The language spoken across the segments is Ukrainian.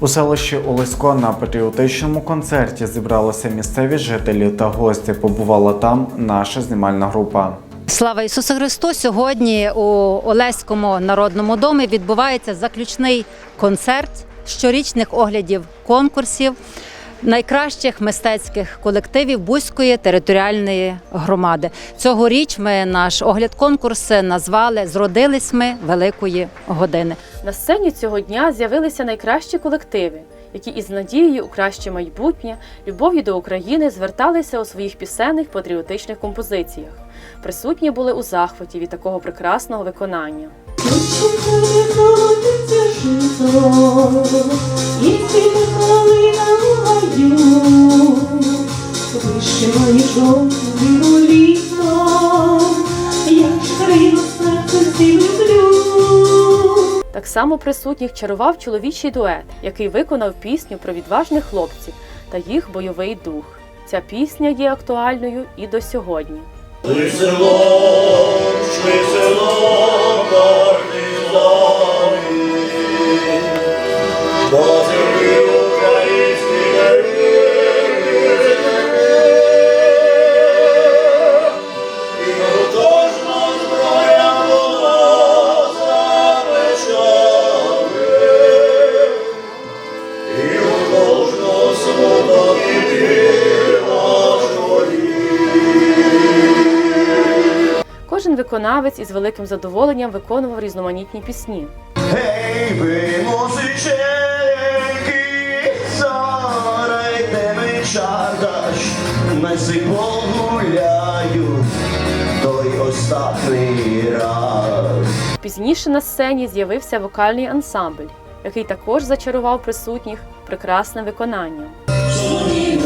У селищі Олесько на патріотичному концерті зібралися місцеві жителі та гості. Побувала там наша знімальна група. Слава Ісусу Христу! Сьогодні у Олеському народному домі відбувається заключний концерт щорічних оглядів конкурсів найкращих мистецьких колективів Бузької територіальної громади. Цьогоріч ми наш огляд конкурс назвали Зродились ми великої години. На сцені цього дня з'явилися найкращі колективи, які із надією у краще майбутнє, любов'ю до України зверталися у своїх пісенних патріотичних композиціях. Присутні були у захваті від такого прекрасного виконання. І Так само присутніх чарував чоловічий дует, який виконав пісню про відважних хлопців та їх бойовий дух. Ця пісня є актуальною і до сьогодні. Село, село, виконавець із великим задоволенням виконував різноманітні пісні. Гей, ви музиченьки, зарайте чардаш, неси погуляю, той останній раз. Пізніше на сцені з'явився вокальний ансамбль, який також зачарував присутніх прекрасним виконанням. Крім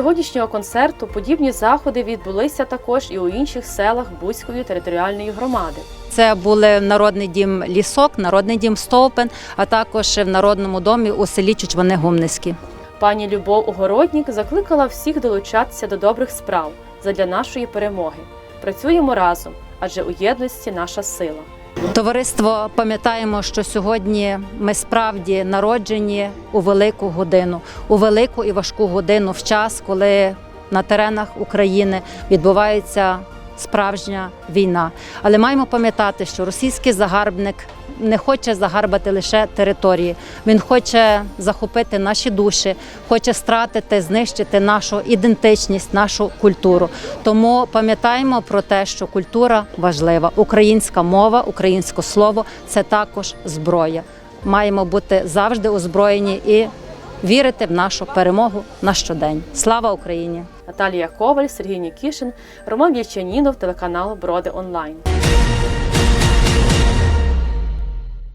сьогоднішнього концерту, подібні заходи відбулися також і у інших селах Бузької територіальної громади. Це були народний дім Лісок, народний дім Стовпен, а також в народному домі у селі Чучвани Гумницькі. Пані Любов Огороднік закликала всіх долучатися до добрих справ задля нашої перемоги. Працюємо разом, адже у єдності наша сила. Товариство, пам'ятаємо, що сьогодні ми справді народжені у велику годину, у велику і важку годину в час, коли на теренах України відбувається справжня війна. Але маємо пам'ятати, що російський загарбник не хоче загарбати лише території. Він хоче захопити наші душі, хоче стратити, знищити нашу ідентичність, нашу культуру. Тому пам'ятаємо про те, що культура важлива. Українська мова, українське слово це також зброя. Маємо бути завжди озброєні і вірити в нашу перемогу на щодень. Слава Україні! Наталія Коваль, Сергій Нікішин, Роман Вільчанінов, телеканал Броди Онлайн.